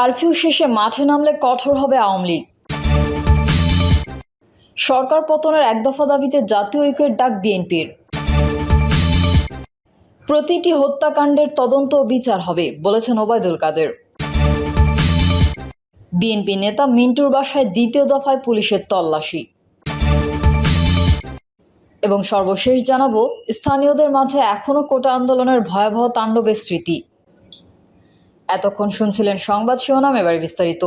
Curfew শেষে মাঠে নামলে কঠোর হবে আওয়ামী লীগ। সরকার পতনের এক দফা দাবিতে জাতীয় ঐক্যের ডাক বিএনপির। প্রতিটি হত্যাকাণ্ডের তদন্ত বিচার হবে, বলেছেন ওবায়দুল কাদের। বিএনপি নেতা মিন্টুর বাসায় দ্বিতীয় দফায় পুলিশের তল্লাশি। এবং সর্বশেষ জানাব, স্থানীয়দের মাঝে এখনও কোটা আন্দোলনের ভয়াবহ তাণ্ডবের স্মৃতি। এতক্ষণ শুনছিলেন সংবাদ শিরোনাম, এবারে বিস্তারিত।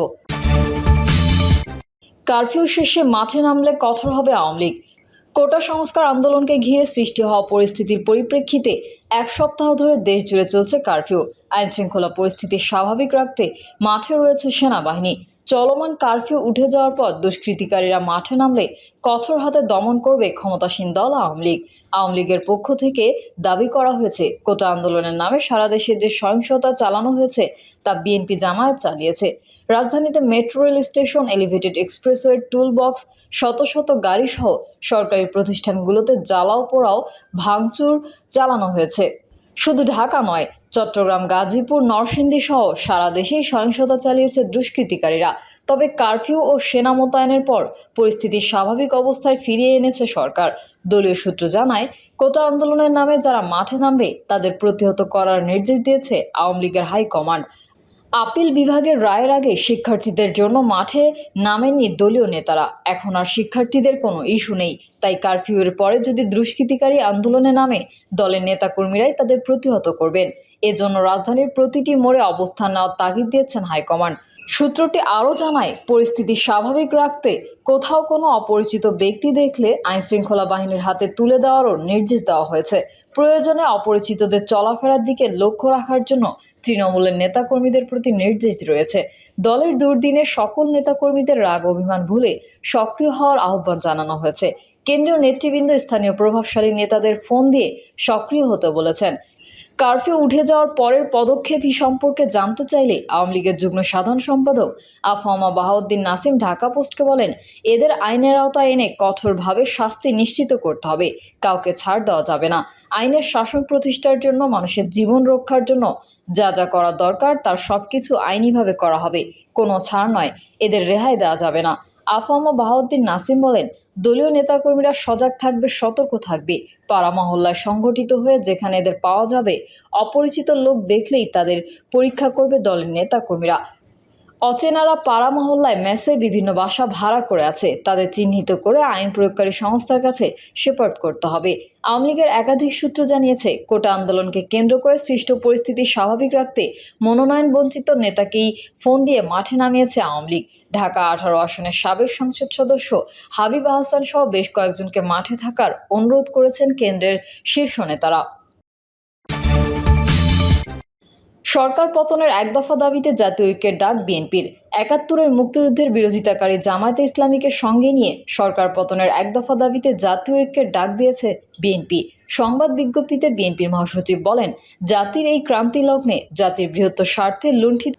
কারফিউ শেষে মাঠে নামলে কঠোর হবে আওয়ামী লীগ। কোটা সংস্কার আন্দোলনকে ঘিরে সৃষ্টি হওয়া পরিস্থিতির পরিপ্রেক্ষিতে এক সপ্তাহ ধরে দেশ জুড়ে চলছে কারফিউ। আইনশৃঙ্খলা পরিস্থিতি স্বাভাবিক রাখতে মাঠে রয়েছে সেনাবাহিনী। চলমান কারফিউ উঠে যাওয়ার পর দুষ্কৃতিকারীরা মাঠে নামলে কঠোর হাতে দমন করবে ক্ষমতাসীন দল আওয়ামী লীগ। আওয়ামী লীগের পক্ষ থেকে দাবি করা হয়েছে, কোটা আন্দোলনের নামে সারা দেশে যে সহিংসতা চালানো হয়েছে, তা বিএনপি জামায়াত চালিয়েছে। রাজধানীতে মেট্রো রেল স্টেশন, এলিভেটেড এক্সপ্রেসওয়ের টুল বক্স শত শত গাড়ি সহ সরকারি প্রতিষ্ঠানগুলোতে জ্বালাও পোড়াও, ভাঙচুর চালানো হয়েছে। শুধু ঢাকা নয় চট্টগ্রাম, গাজীপুর, নরসিংদী সহ সারা দেশেই সহিংসতা চালিয়েছে দুষ্কৃতিকারীরা। তবে কারফিউ ও সেনা মোতায়েনের পর পরিস্থিতি স্বাভাবিক অবস্থায় ফিরিয়ে এনেছে সরকার। দলীয় সূত্র জানায়, কোটা আন্দোলনের নামে যারা মাঠে নামবে, তাদের প্রতিহত করার নির্দেশ দিয়েছে আওয়ামী লীগের হাইকমান্ড আপিল বিভাগের রায়ের আগে শিক্ষার্থীদের জন্য মাঠে নামেননি দলীয় নেতারা। এখন আর শিক্ষার্থীদের কোনো ইস্যু নেই। তাই কারফিউয়ের পরে যদি দুষ্কৃতিকারী আন্দোলনে নামে, দলের নেতাকর্মীরাই তাদের প্রতিহত করবেন। এজন্য রাজধানীর প্রতিটি মোড়ে অবস্থান নেওয়ার তাগিদ দিয়েছেন হাইকমান্ড। সূত্রটি আরও জানায়, পরিস্থিতি স্বাভাবিক রাখতে কোথাও কোনো অপরিচিত ব্যক্তি দেখলে আইনশৃঙ্খলা বাহিনীর হাতে তুলে দেওয়ারও নির্দেশ দেওয়া হয়েছে। প্রয়োজনে অপরিচিতদের চলাফেরার দিকে লক্ষ্য রাখার জন্য তৃণমূলের নেতাকর্মীদের প্রতি নির্দেশ রয়েছে। দলের দুর্দিনে সকল নেতাকর্মীদের রাগ অভিমান ভুলে সক্রিয় হওয়ার আহ্বান জানানো হয়েছে। কেন্দ্রীয় নেতৃবৃন্দ, স্থানীয় প্রভাবশালী নেতাদের ফোন দিয়ে সক্রিয় হতে বলেছেন। কারফিউ উঠে যাওয়ার পরের পদক্ষেপই সম্পর্কে জানতে চাইলে আওয়ামী লীগের যুগ্ম সাধারণ সম্পাদক আফহামা বাহাউদ্দিন নাসিম ঢাকা পোস্টকে বলেন, এদের আইনের আওতায় এনে কঠোরভাবে শাস্তি নিশ্চিত করতে হবে। কাউকে ছাড় দেওয়া যাবে না। আইনের শাসন প্রতিষ্ঠার জন্য, মানুষের জীবন রক্ষার জন্য যা যা করা দরকার, তার সব কিছু আইনিভাবে করা হবে। কোনো ছাড় নয়। এদের রেহাই দেওয়া যাবে না। আফামা বাহাউদ্দিন নাসিম বলেন, দলীয় নেতাকর্মীরা সজাগ থাকবে, সতর্ক থাকবে। পাড়া মহল্লায় সংগঠিত হয়ে যেখানে এদের পাওয়া যাবে, অপরিচিত লোক দেখলেই তাদের পরীক্ষা করবে দলের নেতাকর্মীরা। অচেনারা পাড়া মহল্লায় মেসে বিভিন্ন বাসা ভাড়া করে আছে। তাদের চিহ্নিত করে আইন প্রয়োগকারী সংস্থার কাছে সেপার্ট করতে হবে। আওয়ামী লীগের একাধিক সূত্র জানিয়েছে, কোটা আন্দোলনকে কেন্দ্র করে সৃষ্ট পরিস্থিতি স্বাভাবিক রাখতে মনোনয়ন বঞ্চিত নেতাকেই ফোন দিয়ে মাঠে নামিয়েছে আওয়ামী লীগ। ঢাকা আঠারো আসনের সাবেক সংসদ সদস্য হাবিব আহসান সহ বেশ কয়েকজনকে মাঠে থাকার অনুরোধ করেছেন কেন্দ্রের শীর্ষ নেতারা। সরকার পতনের এক দফা দাবিতে জাতীয় ঐক্যের ডাক বিএনপির। একাত্তরের মুক্তিযুদ্ধের বিরোধিতাকারী জামায়াতে ইসলামীকে সঙ্গে নিয়ে সরকার পতনের এক দফা দাবিতে জাতীয় ঐক্যের ডাক দিয়েছে বিএনপি। সংবাদ বিজ্ঞপ্তিতে বিএনপির মহাসচিব বলেন, জাতির এই ক্রান্তি লগ্নে জাতির বৃহত্তর স্বার্থে লুণ্ঠিত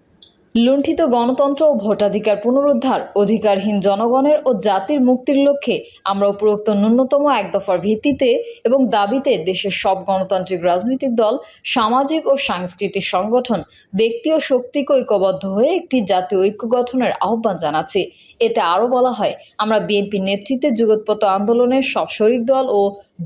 লুণ্ঠিত গণতন্ত্র ও ভোটাধিকার পুনরুদ্ধার অধিকারহীন জনগণের ও জাতির মুক্তির লক্ষ্যে আমরা উপরোক্ত ন্যূনতম এক দফার ভিত্তিতে এবং দাবিতে দেশের সব গণতান্ত্রিক রাজনৈতিক দল, সামাজিক ও সাংস্কৃতিক সংগঠন, ব্যক্তি ও শক্তিকে ঐক্যবদ্ধ হয়ে একটি জাতীয় ঐক্য গঠনের আহ্বান জানাচ্ছি। এতে আরও বলা হয়, আমরা বিএনপির নেতৃত্বে যুগোৎপত্ত আন্দোলনের সব শরিক দল ও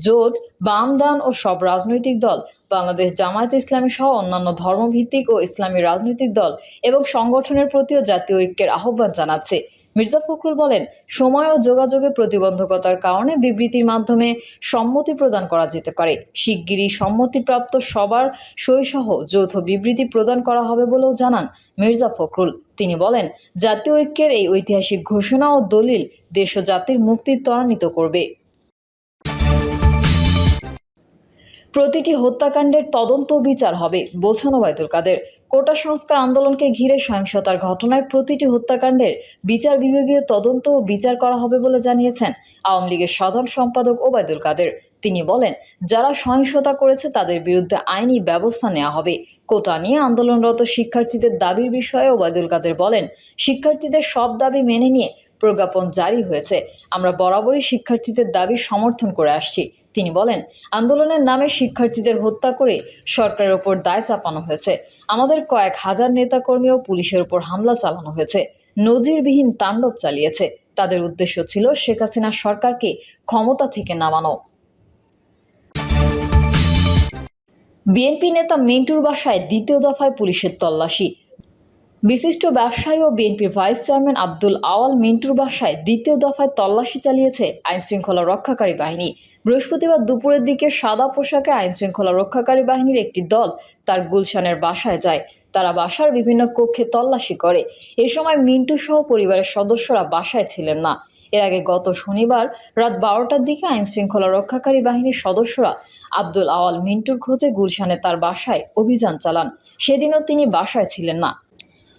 জোট বাম দান ও সব রাজনৈতিক দল বাংলাদেশ জামায়াতে ইসলামী সহ অন্যান্য ধর্মভিত্তিক ও ইসলামী রাজনৈতিক দল এবং সংগঠনের প্রতিও জাতীয় ঐক্যের আহ্বান জানাচ্ছে। মির্জা ফখরুল বলেন, সময় ও যোগাযোগে প্রতিবন্ধকতার কারণে বিবৃতির মাধ্যমে সম্মতি প্রদান করা যেতে পারে। শিগগিরই সম্মতিপ্রাপ্ত সবার সইসহ যৌথ বিবৃতি প্রদান করা হবে বলেও জানান মির্জা ফখরুল। তিনি বলেন, জাতীয় ঐক্যের এই ঐতিহাসিক ঘোষণা ও দলিল দেশ ও জাতির মুক্তি ত্বরান্বিত করবে। প্রতিটি হত্যাকাণ্ডের তদন্ত বিচার হবে বোঝানো বাইতুল কাদের। কোটা সংস্কার আন্দোলনকে ঘিরে সহিংসতার ঘটনায় প্রতিটি হত্যাকাণ্ডের বিচার বিভাগীয় তদন্ত ও বিচার করা হবে বলে জানিয়েছেন আওয়ামী লীগের সাধারণ সম্পাদক ওবায়দুল কাদের। তিনি বলেন, যারা সহিংসতা করেছে তাদের বিরুদ্ধে আইনি ব্যবস্থা নেওয়া হবে। কোটা নিয়ে আন্দোলনরত শিক্ষার্থীদের দাবির বিষয়ে ওবায়দুল কাদের বলেন, শিক্ষার্থীদের সব দাবি মেনে নিয়ে প্রজ্ঞাপন জারি হয়েছে। আমরা বরাবরই শিক্ষার্থীদের দাবি সমর্থন করে আসছি। তিনি বলেন, আন্দোলনের নামে শিক্ষার্থীদের হত্যা করে সরকারের ওপর দায় চাপানো হয়েছে। আমাদের কয়েক হাজার নেতাকর্মী ও পুলিশের উপর হামলা চালানো হয়েছে। নজিরবিহীন তাণ্ডব চালিয়েছে। তাদের উদ্দেশ্য ছিল শেখ হাসিনা সরকারকে ক্ষমতা থেকে নামানো। বিএনপি নেতা মিন্টুর বাসায় দ্বিতীয় দফায় পুলিশের তল্লাশি। বিশিষ্ট ব্যবসায়ী ও বিএনপির ভাইস চেয়ারম্যান আব্দুল আওয়াল মিন্টুর বাসায় দ্বিতীয় দফায় তল্লাশি চালিয়েছে আইনশৃঙ্খলা রক্ষাকারী বাহিনী। বৃহস্পতিবার দুপুরের দিকে সাদা পোশাকে আইনশৃঙ্খলা রক্ষাকারী বাহিনীর একটি দল তার গুলশানের বাসায় যায়। তারা বাসার বিভিন্ন কক্ষে তল্লাশি করে। এ সময় মিন্টু সহ পরিবারের সদস্যরা বাসায় ছিলেন না। এর আগে গত শনিবার রাত বারোটার দিকে আইনশৃঙ্খলা রক্ষাকারী বাহিনীর সদস্যরা আব্দুল আওয়াল মিন্টুর খোঁজে গুলশানে তার বাসায় অভিযান চালান। সেদিনও তিনি বাসায় ছিলেন না।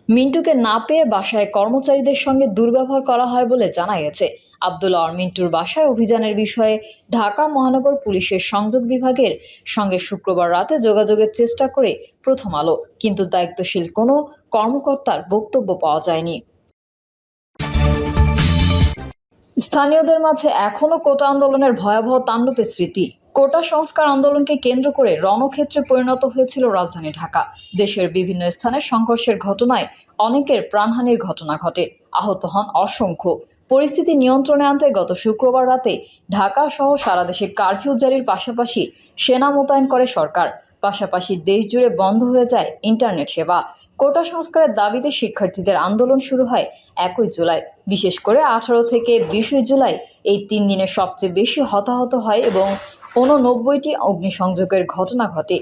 মিন্টুকে না পেয়ে বাসায় কর্মচারীদের সঙ্গে দুর্ব্যবহার করা হয় বলে জানা গেছে। আব্দুল আর মিন্টুর বাসায় অভিযানের বিষয়ে ঢাকা মহানগর পুলিশের সংযোগ বিভাগের সঙ্গে শুক্রবার রাতে যোগাযোগের চেষ্টা করে প্রথম আলো, কিন্তু দায়িত্বশীল কোনো কর্মকর্তার বক্তব্য পাওয়া যায়নি। স্থানীয়দের মাঝে এখনও কোটা আন্দোলনের ভয়াবহ তাণ্ডবের স্মৃতি। কোটা সংস্কার আন্দোলনকে কেন্দ্র করে রণক্ষেত্রে পরিণত হয়েছিল রাজধানী ঢাকা। দেশের বিভিন্ন স্থানে সংঘর্ষের ঘটনায় অনেকের প্রাণহানির ঘটনা ঘটে। আহত হন অসংখ্য। পরিস্থিতি নিয়ন্ত্রণে আনতে গত শুক্রবার রাতে ঢাকা সহ সারা দেশে কারফিউ জারির পাশাপাশি সেনা মোতায়েন করে সরকার। পাশাপাশি দেশ জুড়ে বন্ধ হয়ে যায় ইন্টারনেট সেবা। কোটা সংস্কারের দাবিতে শিক্ষার্থীদের আন্দোলন শুরু হয় একই জুলাই। বিশেষ করে আঠারো থেকে বিশে জুলাই এই তিন দিনে সবচেয়ে বেশি হতাহত হয় এবং ঊননব্বইটি অগ্নিসংযোগের ঘটনা ঘটে।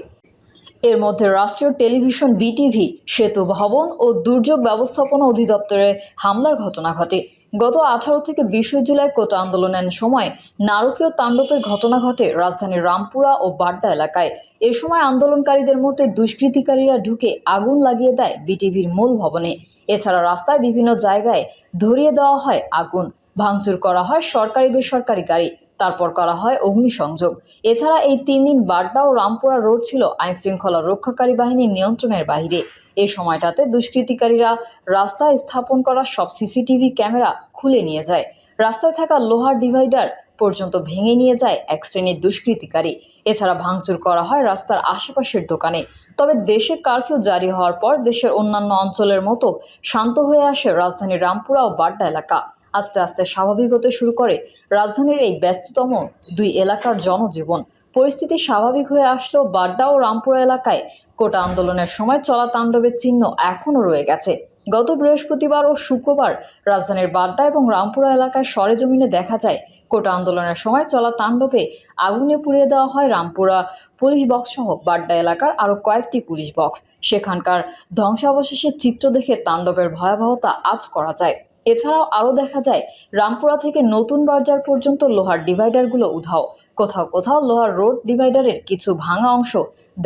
এর মধ্যে রাষ্ট্রীয় টেলিভিশন, বিটিভি, সেতু ভবন ও দুর্যোগ ব্যবস্থাপনা অধিদপ্তরে হামলার ঘটনা ঘটে। গত আঠারো থেকে বিশে জুলাই কোটা আন্দোলনের সময় নারকীয় তাণ্ডবের ঘটনা ঘটে রাজধানীর রামপুরা ও বাড্ডা এলাকায়। এ সময় আন্দোলনকারীদের মধ্যে দুষ্কৃতিকারীরা ঢুকে আগুন লাগিয়ে দেয় বিটিভির মূল ভবনে। এছাড়া রাস্তায় বিভিন্ন জায়গায় ধরিয়ে দেওয়া হয় আগুন। ভাঙচুর করা হয় সরকারি বেসরকারি গাড়ি। তারপর করা হয় অগ্নিসংযোগ। এছাড়া এই তিন দিন বাড্ডা ও রামপুরা রোড ছিল আইনশৃঙ্খলা রক্ষাকারী বাহিনীর নিয়ন্ত্রণের বাইরে এ সময়টাতে দুষ্কৃতিকারীরা রাস্তায় স্থাপন করা সব সিসিটিভি ক্যামেরা খুলে নিয়ে যায়। রাস্তায় থাকা লোহার ডিভাইডার পর্যন্ত ভেঙে নিয়ে যায় এক শ্রেণির দুষ্কৃতিকারী। এছাড়া ভাঙচুর করা হয় রাস্তার আশেপাশের দোকানে। তবে দেশে কারফিউ জারি হওয়ার পর দেশের অন্যান্য অঞ্চলের মতো শান্ত হয়ে আসে রাজধানীর রামপুরা ও বাড্ডা এলাকা। আস্তে আস্তে স্বাভাবিক হতে শুরু করে রাজধানীর এই ব্যস্ততম দুই এলাকার জনজীবন। পরিস্থিতি স্বাভাবিক হয়ে আসলেও বাড্ডা ও রামপুরা এলাকায় কোটা আন্দোলনের সময় চলা তাণ্ডবের চিহ্ন এখনও রয়ে গেছে। গত বৃহস্পতিবার ও শুক্রবার রাজধানীর বাড্ডা এবং রামপুরা এলাকায় সরেজমিনে দেখা যায়, কোটা আন্দোলনের সময় চলা তাণ্ডবে আগুনে পুড়িয়ে দেওয়া হয় রামপুরা পুলিশ বক্স সহ বাড্ডা এলাকার আরও কয়েকটি পুলিশ বক্স। সেখানকার ধ্বংসাবশেষের চিত্র দেখে তাণ্ডবের ভয়াবহতা আজ করা যায়। এছাড়াও আরও দেখা যায়, রামপুরা থেকে নতুন বাজার পর্যন্ত লোহার ডিভাইডারগুলো উধাও। কোথাও কোথাও লোহার রোড ডিভাইডারের কিছু ভাঙা অংশ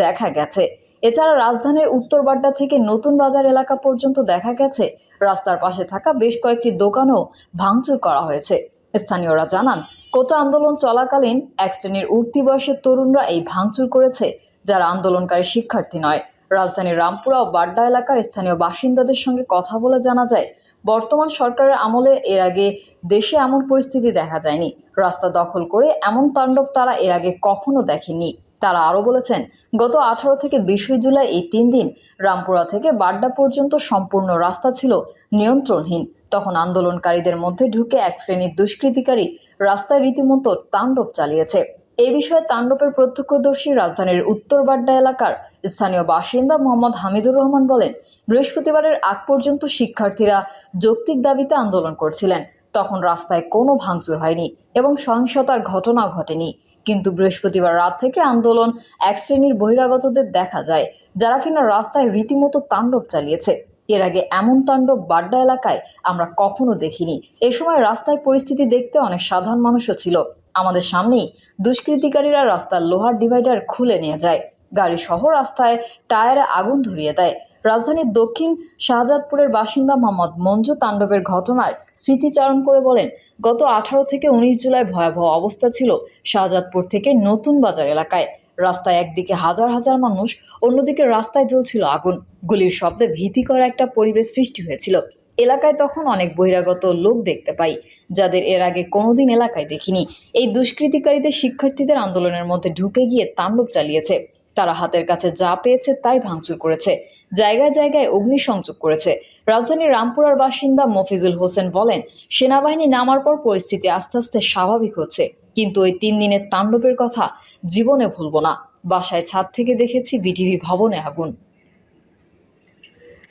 দেখা গেছে। এছাড়া রাজধানীর উত্তর বাড্ডা থেকে নতুন বাজার এলাকা পর্যন্ত দেখা গেছে, রাস্তার পাশে থাকা বেশ কয়েকটি দোকানও ভাঙচুর করা হয়েছে। স্থানীয়রা জানান, কোটা আন্দোলন চলাকালীন এক শ্রেণির উঠতি বয়সের তরুণরা এই ভাঙচুর করেছে, যারা আন্দোলনকারী শিক্ষার্থী নয়। রাজধানীর রামপুরা ও বাড্ডা এলাকার স্থানীয় বাসিন্দাদের সঙ্গে কথা বলে জানা যায় বর্তমান সরকারের আমলে এর আগে দেশে এমন পরিস্থিতি দেখা যায়নি। রাস্তা দখল করে এমন তাণ্ডব তারা এর আগে কখনো দেখেনি তারা আরও বলেছেন, গত আঠারো থেকে বিশই জুলাই এই তিন দিন রামপুরা থেকে বাড্ডা পর্যন্ত সম্পূর্ণ রাস্তা ছিল নিয়ন্ত্রণহীন। তখন আন্দোলনকারীদের মধ্যে ঢুকে এক শ্রেণির দুষ্কৃতিকারী রাস্তায় রীতিমতো তাণ্ডব চালিয়েছে। এ বিষয়ে তাণ্ডবের প্রত্যক্ষদর্শী রাজধানীর উত্তর বাড্ডা এলাকার স্থানীয় বাসিন্দা মোহাম্মদ হামিদুর রহমান বলেন, বৃহস্পতিবারের আগ পর্যন্ত শিক্ষার্থীরা যৌক্তিক দাবিতে আন্দোলন করছিলেন। তখন রাস্তায় কোনো ভাঙচুর হয়নি এবং সহিংসতার ঘটনাও ঘটেনি। কিন্তু বৃহস্পতিবার রাত থেকে আন্দোলন এক শ্রেণির বহিরাগতদের দেখা যায়, যারা কিনা রাস্তায় রীতিমতো তাণ্ডব চালিয়েছে। এর আগে এমন তাণ্ডব বাড্ডা এলাকায় আমরা কখনো দেখিনি। এ সময় রাস্তায় পরিস্থিতি দেখতে অনেক সাধারণ মানুষও ছিল। আমাদের সামনেই দুষ্কৃতিকারীরা রাস্তার লোহার ডিভাইডার খুলে নিয়ে যায়। গাড়ি সহ রাস্তায় টায়ারে আগুন ধরিয়ে দেয়। রাজধানীর দক্ষিণ শাহজাদপুরের বাসিন্দা মোহাম্মদ মঞ্জু তাণ্ডবের ঘটনার স্মৃতিচারণ করে বলেন, গত আঠারো থেকে উনিশ জুলাই ভয়াবহ অবস্থা ছিল শাহজাদপুর থেকে নতুন বাজার এলাকায়। রাস্তায় একদিকে হাজার হাজার মানুষ, অন্যদিকে রাস্তায় জ্বলছিল আগুন। গুলির শব্দে ভীতিকর একটা পরিবেশ সৃষ্টি হয়েছিল। এলাকায় তখন অনেক বহিরাগত লোক দেখতে পাই, যাদের এর আগে কোনোদিন এলাকায় দেখিনি। এই দুষ্কৃতিকারীদের শিক্ষার্থীদের আন্দোলনের মধ্যে ঢুকে গিয়ে তাণ্ডব চালিয়েছে। তারা হাতের কাছে যা পেয়েছে তাই ভাঙচুর করেছে, জায়গায় জায়গায় অগ্নিসংযোগ করেছে। রাজধানীর রামপুরার বাসিন্দা মফিজুল হোসেন বলেন, সেনাবাহিনী নামার পর পরিস্থিতি আস্তে আস্তে স্বাভাবিক হচ্ছে, কিন্তু ওই তিন দিনের তাণ্ডবের কথা জীবনে ভুলব না। বাসায় ছাদ থেকে দেখেছি বিটিভি ভবনে আগুন।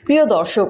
প্রিয় দর্শক